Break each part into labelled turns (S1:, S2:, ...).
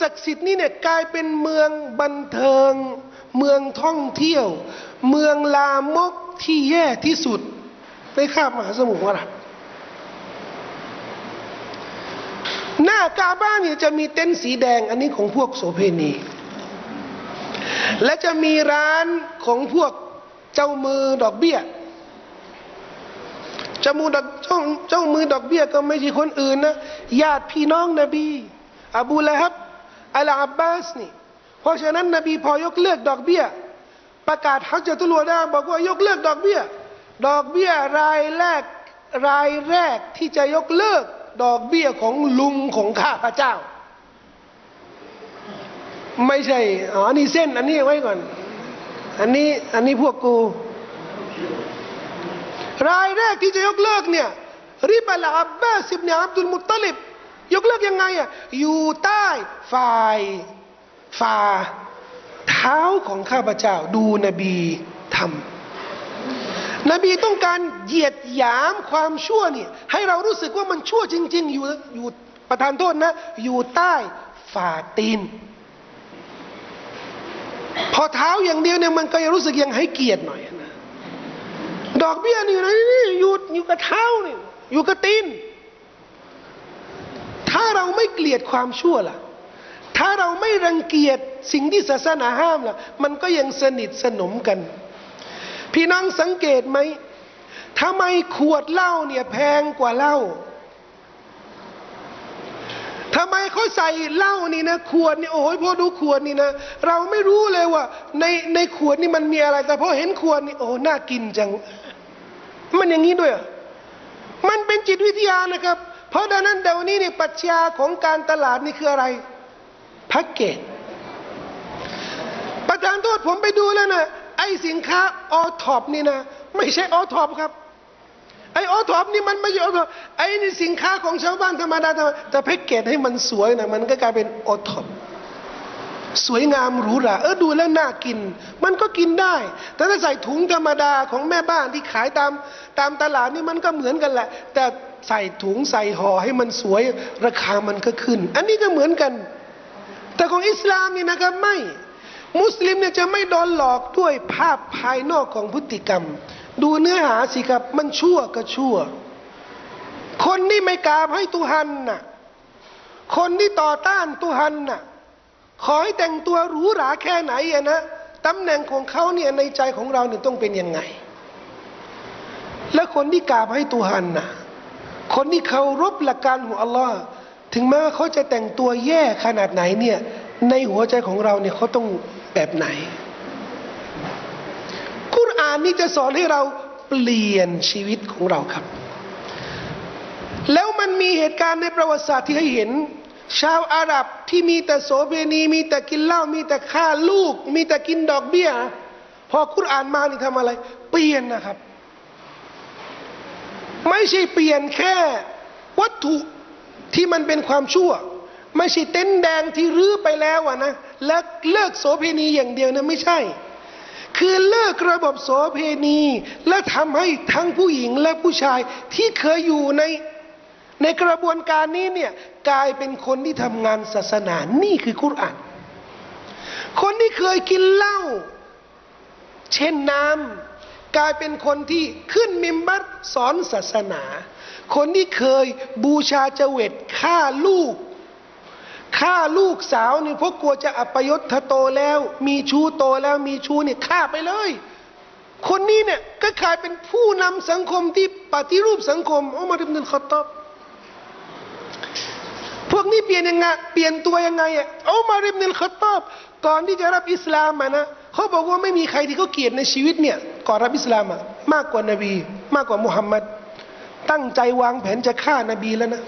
S1: ศักดิ์สิทธิ์นี้เนี่ยกลายเป็นเมืองบันเทิง เมืองท่องเที่ยว เมืองลามกที่แย่ที่สุดในคาบมหาสมุทรอาหรับหน้ากาบ้านเนี่ยจะมีเต็นท์สีแดงอันนี้ของพวกโสเพณี และจะมีร้านของพวกเจ้ามือดอกเบี้ยเจ้ามือดอกเจ้ามือดอกเบี้ยก็ไม่ใช่คนอื่นนะญาติพี่น้องนบี อบูละฮับ อัลอาบบาสนี่เพราะฉะนั้นนบีพอยกเลิกดอกเบี้ย ประกาศฮัจญะตุลวาดาบอกว่ายกเลิกดอกเบี้ย ดอกเบี้ยรายแรกรายแรกที่จะยกเลิกดอกเบี้ยของลุงของข้าพระเจ้า ไม่ใช่อ๋อนี่เส้นอันนี้ไว้ก่อน อันนี้อันนี้พวกกู รายแรกที่จะยกเลิกเนี่ยริบะลอับบาสิบเนอับดุลมุตตลิบ ยกเลิกยังไงอะอยู่ใต้ฝ่ายฝ่าเท้าของข้าพเจ้าดูนบีทำนบีต้องการเหยียดหยามความชั่วเนี่ยให้เรารู้สึกว่ามันชั่วจริง ๆ อยู่อยู่ประทานโทษนะ อยู่ใต้ฝ่าตีน พอเท้าอย่างเดียวเนี่ยมันก็ยังรู้สึกยังให้เกียรติหน่อยนะดอกเบี้ยนี่อยู่ไหนนี่อยู่อยู่กับเท้านี่อยู่กับตีน ถ้าเราไม่เกลียดความชั่วล่ะ ถ้าเราไม่รังเกียจสิ่งที่ศาสนาห้ามล่ะ มันก็ยังสนิทสนมกัน พี่น้องสังเกตไหมทำไมขวดเหล้าเนี่ยแพงกว่าเหล้าทำไมเขาใส่เหล้านี่นะขวดนี่โอ้ยพอดูขวดนี่นะเราไม่รู้เลยว่า ในในขวดนี่มันมีอะไร แต่พอเห็นขวดนี่โอ้น่ากินจัง มันอย่างนี้ด้วย มันเป็นจิตวิทยานะครับ เพราะดังนั้นเดี๋ยวนี้เนี่ยปรัชญาของการตลาดนี่คืออะไรแพ็กเกจประธานโทษผมไปดูแล้วนะไอสินค้าออท็อปนี่นะไม่ใช่ออท็อปครับไอออท็อปนี่มันไม่ใช่ออท็อปไอนี่สินค้าของชาวบ้านธรรมดาธรรมดาแต่แพ็กเกจให้มันสวยนะมันก็กลายเป็นออท็อปสวยงามหรูหราเออดูแล้วน่ากิน มันก็กินได้ แต่ถ้าใส่ถุงธรรมดาของแม่บ้านที่ขายตามตามตลาดนี่มันก็เหมือนกันแหละ แต่ ใส่ถุงใส่ห่อให้มันสวยราคามันก็ขึ้น อันนี้ก็เหมือนกัน แต่ของอิสลามนี่นะครับไม่ มุสลิมเนี่ยจะไม่โดนหลอกด้วยภาพภายนอกของพฤติกรรม ดูเนื้อหาสิครับมันชั่วก็ชั่ว คนที่ไม่กราบให้ตุฮันน่ะคนที่ต่อต้านตุฮันน่ะขอให้แต่งตัวหรูหราแค่ไหนอะนะตำแหน่งของเขาเนี่ยในใจของเราเนี่ยต้องเป็นยังไง และคนที่กราบให้ตุฮันน่ะ คนที่เคารพหลักการของอัลลอฮ์ถึงแม้ว่าเขาจะแต่งตัวแย่ขนาดไหนเนี่ย ในหัวใจของเราเนี่ยเขาต้องแบบไหน กุรอานนี่จะสอนให้เราเปลี่ยนชีวิตของเราครับ แล้วมันมีเหตุการณ์ในประวัติศาสตร์ที่ให้เห็น ชาวอาหรับที่มีแต่โสเภณี มีแต่กินเหล้ามีแต่ฆ่าลูก มีแต่กินดอกเบี้ย พอกุรอานมานี่ทำอะไร เปลี่ยนนะครับ ไม่ใช่เปลี่ยนแค่วัตถุที่มันเป็นความชั่ว ไม่ใช่เต็นท์แดงที่รื้อไปแล้วอะนะและเลิกโสเภณีอย่างเดียวนะไม่ใช่ คือเลิกระบบโสเภณี และทำให้ทั้งผู้หญิงและผู้ชายที่เคยอยู่ในในกระบวนการนี้เนี่ยกลายเป็นคนที่ทำงานศาสนานี่คือกุรอาน คนที่เคยกินเหล้าเช่นน้ำ กลายเป็นคนที่ขึ้นมิมบัตสอนศาสนา คนที่เคยบูชาเจวิตฆ่าลูกฆ่าลูกสาวนี่เพราะกลัวจะอัปยศถ้าโตแล้ว มีชู้โตแล้วมีชู้เนี่ยฆ่าไปเลย คนนี้เนี่ยก็กลายเป็นผู้นำสังคมที่ปฏิรูปสังคมอุมัรอิบนุนขอตอบ พวกนี้เปลี่ยนยังไงเปลี่ยนตัวยังไงอะอุมัรอิบนุลขอตอบก่อนที่จะรับอิสลามมานะเขาบอกว่าไม่มีใครที่เขาเกลียดในชีวิตเนี่ยก่อนรับอิสลามอะมากกว่านบี มากกว่ามุฮัมมัดตั้งใจวางแผนจะฆ่านบีแล้วนะ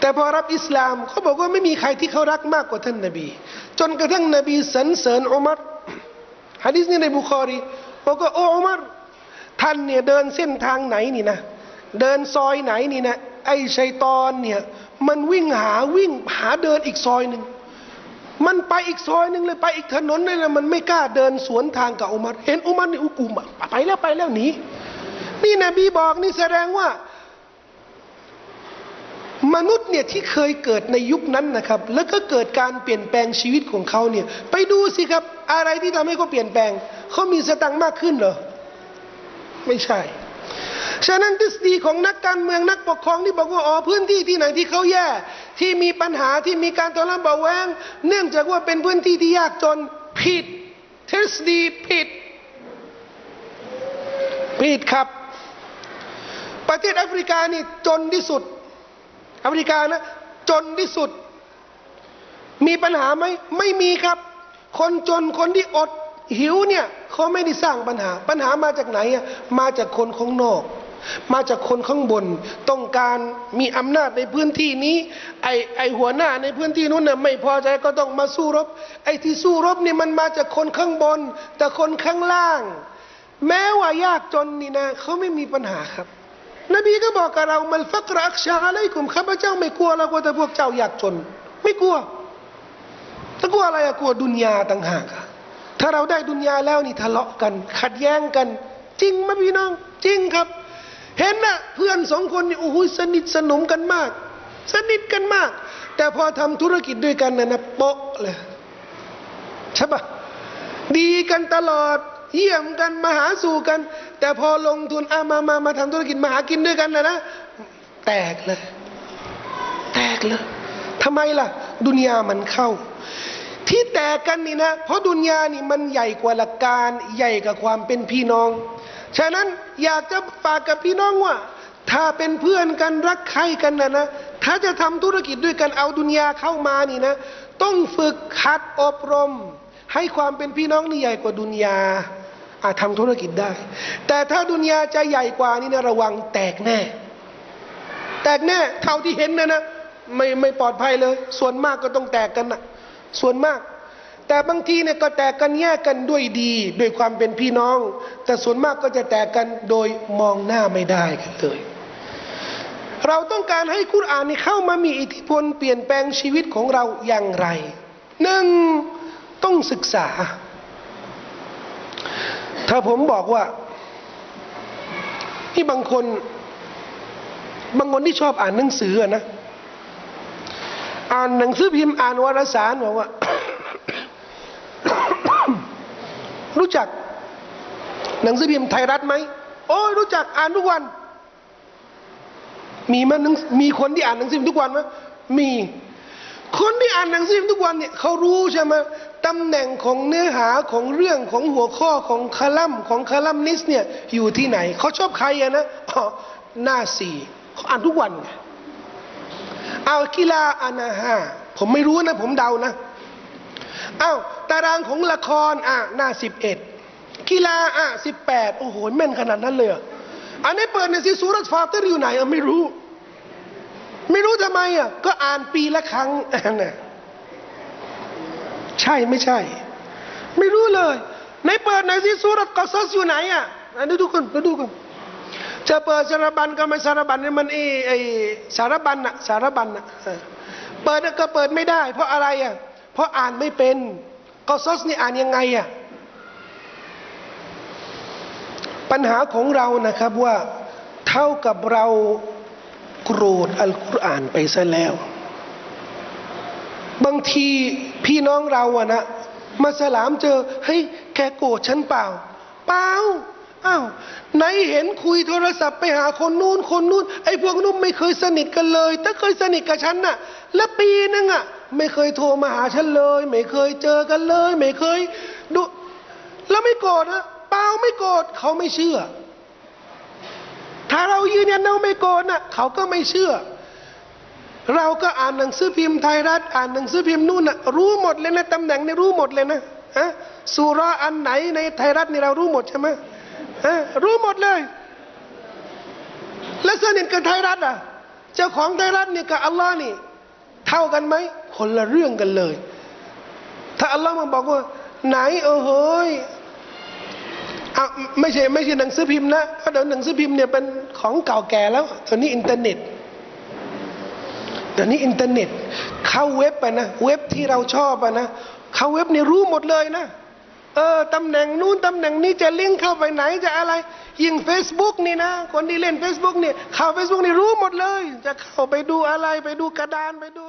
S1: แต่พอรับอิสลามเขาบอกว่าไม่มีใครที่เขารักมากกว่าท่านนบี จนกระทั่งนบีสรรเสริญอุมัรฮะดิษนี้ในบุคอรีบอกว่าโอ้อุมัรท่านเนี่ยเดินเส้นทางไหนนี่นะ เดินซอยไหนนี่นะไอ้ชัยตอนเนี่ย มันวิ่งหาวิ่งหาเดินอีกซอยหนึ่ง มันไปอีกซอยหนึ่งเลยไปอีกถนนเลยมันไม่กล้าเดินสวนทางกับอุมัรเห็นอุมัรนี่อุกุมอะไปแล้วไปแล้วหนีนี่นบีบอกนี่แสดงว่า มนุษย์เนี่ยที่เคยเกิดในยุคนั้นนะครับ แล้วก็เกิดการเปลี่ยนแปลงชีวิตของเขาเนี่ย ไปดูสิครับ อะไรที่ทำให้เขาเปลี่ยนแปลงเขามีสตังค์มากขึ้นเหรอไม่ใช่ ฉะนั้นทฤษฎีของนักการเมืองนักปกครองที่บอกว่าอ๋อพื้นที่ที่ไหนที่เขาแย่ ที่มีปัญหาที่มีการทะเลาะเบาแวงเนื่องจากว่าเป็นพื้นที่ที่ยากจนผิดทฤษฎีผิดผิดครับ ประเทศแอฟริกานี่จนที่สุดแอฟริกานะจนที่สุด มีปัญหาไหมไม่มีครับ คนจนคนที่อดหิวเนี่ยเขาไม่ได้สร้างปัญหา ปัญหามาจากไหนอะมาจากคนข้างนอก มาจากคนข้างบน ต้องการมีอำนาจในพื้นที่นี้ ไอไอหัวหน้าในพื้นที่นู้นน่ะไม่พอใจก็ต้องมาสู้รบ ไอที่สู้รบนี่มันมาจากคนข้างบน แต่คนข้างล่าง แม้ว่ายากจนนี่นะเขาไม่มีปัญหาครับ นบีก็บอกกับเรามันฟักรักชาอะไรกุมข้าพเจ้าไม่กลัวแล้วกลัวแต่พวกเจ้าอยากจน ไม่กลัวถ้ากลัวอะไรอะกลัวดุนยาต่างหากอะถ้าเราได้ดุนยาแล้วนี่ทะเลาะกัน ขัดแย้งกัน จริงไหมพี่น้อง จริงครับ เห็นนะเพื่อนสองคนนี่โอ้โหสนิทสนมกันมาก สนิทกันมาก แต่พอทำธุรกิจด้วยกันนะนะโป๊ะเลยใช่ปะดีกันตลอด เยี่ยมกันมาหาสู่กัน แต่พอลงทุนอามามามาทำธุรกิจมาหากินด้วยกันนะนะแตกเลย แตกเลยทำไมล่ะ ดุนยามันเข้า ที่แตกกันนี่นะ เพราะดุนยานี่มันใหญ่กว่าหลักการ ใหญ่กับความเป็นพี่น้อง ฉะนั้นอยากจะฝากกับพี่น้องว่า ถ้าเป็นเพื่อนกันรักใครกันนะนะถ้าจะทำธุรกิจด้วยกันเอาดุนยาเข้ามานี่นะ ต้องฝึกขัดอบรม ให้ความเป็นพี่น้องนี่ใหญ่กว่าดุนยาอาจทำธุรกิจได้ แต่ถ้าดุนยาจะใหญ่กว่านี่นะระวังแตกแน่ แตกแน่เท่าที่เห็นนะนะไม่ไม่ปลอดภัยเลย ส่วนมากก็ต้องแตกกันนะส่วนมาก แต่บางทีเนี่ยก็แตกกันแยกกันด้วยดีด้วยความเป็นพี่น้อง แต่ส่วนมากก็จะแตกกันโดยมองหน้าไม่ได้กันเลยเราต้องการให้คุรานนี่เข้ามามีอิทธิพลเปลี่ยนแปลงชีวิตของเราอย่างไรหนึ่งต้องศึกษา ถ้าผมบอกว่าที่บางคน บางคนที่ชอบอ่านหนังสือนะ อ่านหนังสือพิมพ์อ่านวารสารบอกว่า รู้จัก หนังสือพิมพ์ไทยรัฐไหมโอ้ยรู้จักอ่านทุกวัน มีมันมีคนที่อ่านหนังสือพิมพ์ทุกวันไหมมี คนที่อ่านหนังสือพิมพ์ทุกวันเนี่ยเขารู้ใช่ไหมตำแหน่งของเนื้อหาของเรื่องของหัวข้อของคาลัมของคาลัมนิสเนี่ยอยู่ที่ไหน เขาชอบใครอะนะอ๋อหน้าสี่เขาอ่านทุกวันไงเอากีฬาอานาฮาผมไม่รู้นะ ผมเดานะ เอาตารางของละครอะหน้าสิบเอ็ดกีฬาอะสิบแปดโอ้โหแม่นขนาดนั้นเลยอันนี้เปิดในซีซูรัตฟาเตอร์อยู่ไหนอะไม่รู้ ไม่รู้ทำไมอะก็อ่านปีละครั้งนะใช่ไม่ใช่ ไม่รู้เลยในเปิดในซีซูรัตกอซัสอยู่ไหนอะอันนี้ดูกันดูกันจะเปิดสารบัญก็ไม่สารบัญนี่มันไอ้ไอ้สารบัญน่ะสารบัญน่ะเปิดก็เปิดไม่ได้ เพราะอะไรอะ เพราะอ่านไม่เป็นกอซอสนี่อ่านยังไงอะปัญหาของเรานะครับว่าเท่ากับเราโกรธอัลกุรอานไปซะแล้ว บางทีพี่น้องเราอะนะมาสลามเจอเฮ้ยแกโกรธฉันเปล่า เปล่าอ้าวไหนเห็นคุยโทรศัพท์ไปหาคนนู้นคนนู้นไอ้พวกนู้นไม่เคยสนิทกันเลย ถ้าเคยสนิทกับฉันน่ะ แล้วปีนึงอะ ไม่เคยโทรมาหาฉันเลย ไม่เคยเจอกันเลย ไม่เคยดูแล้วไม่โกรธนะเปล่าไม่โกรธเขาไม่เชื่อ ถ้าเรายืนยันเราไม่โกรธน่ะเขาก็ไม่เชื่อ เราก็อ่านหนังสือพิมพ์ไทยรัฐ อ่านหนังสือพิมพ์นู่นน่ะรู้หมดเลยนะตำแหน่งนี่รู้หมดเลยนะฮะสุราอันไหนในไทยรัฐนี่เรารู้หมดใช่ไหมฮะรู้หมดเลย แล้วสนิทกับไทยรัฐอะ เจ้าของไทยรัฐนี่กับอัลลอฮ์นี่ เท่ากันไหม คนละเรื่องกันเลย ถ้าอัลลอฮ์มาบอกว่า ไหนเออเฮ้ยอะไม่ใช่ไม่ใช่หนังสือพิมพ์นะเพราะเดี๋ยวหนังสือพิมพ์เนี่ยเป็นของเก่าแก่แล้วตอนนี้อินเทอร์เน็ตเดี๋ยวนี้อินเทอร์เน็ต เข้าเว็บไปนะเว็บที่เราชอบอะนะเข้าเว็บนี่รู้หมดเลยนะเออตำแหน่งนู้นตำแหน่งนี้จะลิงก์เข้าไปไหนจะอะไร ยิ่ง Facebook นี่นะ คนที่เล่น Facebook เนี่ยเข้า Facebook นี่รู้หมดเลย จะเข้าไปดูอะไรไปดูกระดานไปดู